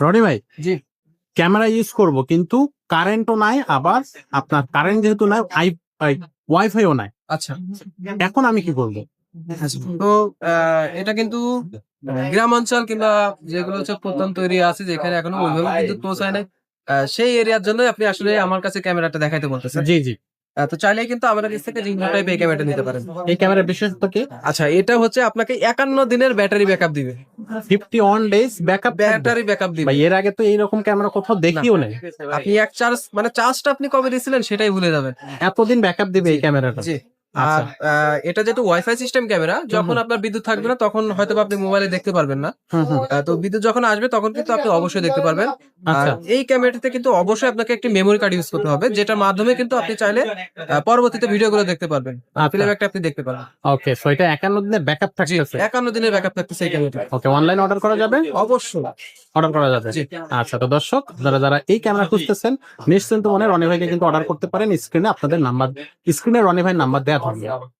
রনি ভাই জি। Camera use করব কিন্তু কারেন্টও নাই আবার আপনার কারেন্ট যেহেতু নাই আই ওয়াইফাইও নাই। আচ্ছা। এখন আমি কি করব? তো আহ, এটা কিন্তু গ্রাম অঞ্চল কিংবা যেগুলো হচ্ছে প্রত্যন্ত এরিয়া আছে যেখানে এখনও ওইভাবে বিদ্যুৎ পৌঁছায় নাই আহ, সেই এরিয়ার জন্য আপনি আসলে আমার কাছে ক্যামেরাটা দেখাইতে বলতেছেন। জি জি। তো চাইলেই কিন্তু আমাদের কাছ থেকে জিঙ্গো টাইপ এই ক্যামেরাটা নিতে পারেন। এই ক্যামেরার বিশেষত্ব কি? আচ্ছা এটা হচ্ছে আপনাকে একান্ন দিনের ব্যাটারি ব্যাকআপ দিবে। Fifty one days backup battery backup দিবে। ভাই এর আগে তো এইরকম ক্যামেরা কোথাও দেখিও নাই। আপনি এক চার্জ মানে চার্জটা আপনি কবে দিয়েছিলেন সেটাই ভুলে যাবেন। এতদিন ব্যাকআপ দিবে এই ক্যামেরাটা জি। আর আহ, এটা যেহেতু ওয়াইফাই সিস্টেম ক্যামেরা যখন আপনার বিদ্যুৎ থাকবে না তখন হয়তো আপনি মোবাইলে দেখতে পারবেন না। তো বিদ্যুৎ যখন আসবে তখন কিন্তু আপনি অবশ্যই দেখতে পারবেন। আর আচ্ছা এই ক্যামেরাটিতে কিন্তু অবশ্যই আপনাকে একটি মেমোরি কার্ড ইউজ করতে হবে যেটার মাধ্যমে কিন্তু আপনি চাইলে পরবর্তীতে ভিডিওগুলো দেখতে পারবেন। আচ্ছা। প্লেব্যাকটা আপনি দেখতে পারবেন। ওকে সো এটা একান্ন দিনের ব্যাকআপ থাকতেছে? দিনের ব্যাকআপ থাকতেছে এই ক্যামেরাটা ওকে অনলাইন অর্ডার করা যাবে? অবশ্যই। অর্ডার করা যাবে। আচ্ছা তো দর্শক যারা যারা এই ক্যামেরা খুঁজতেছেন নিশ্চিন্ত মনে রনি ভাইকে কিন্তু অর্ডার করতে পারেন। স্ক্রিনে আপনাদের নাম্বার স্ক্রিনে রনি ভাই নাম্বার দেওয়া থাকবে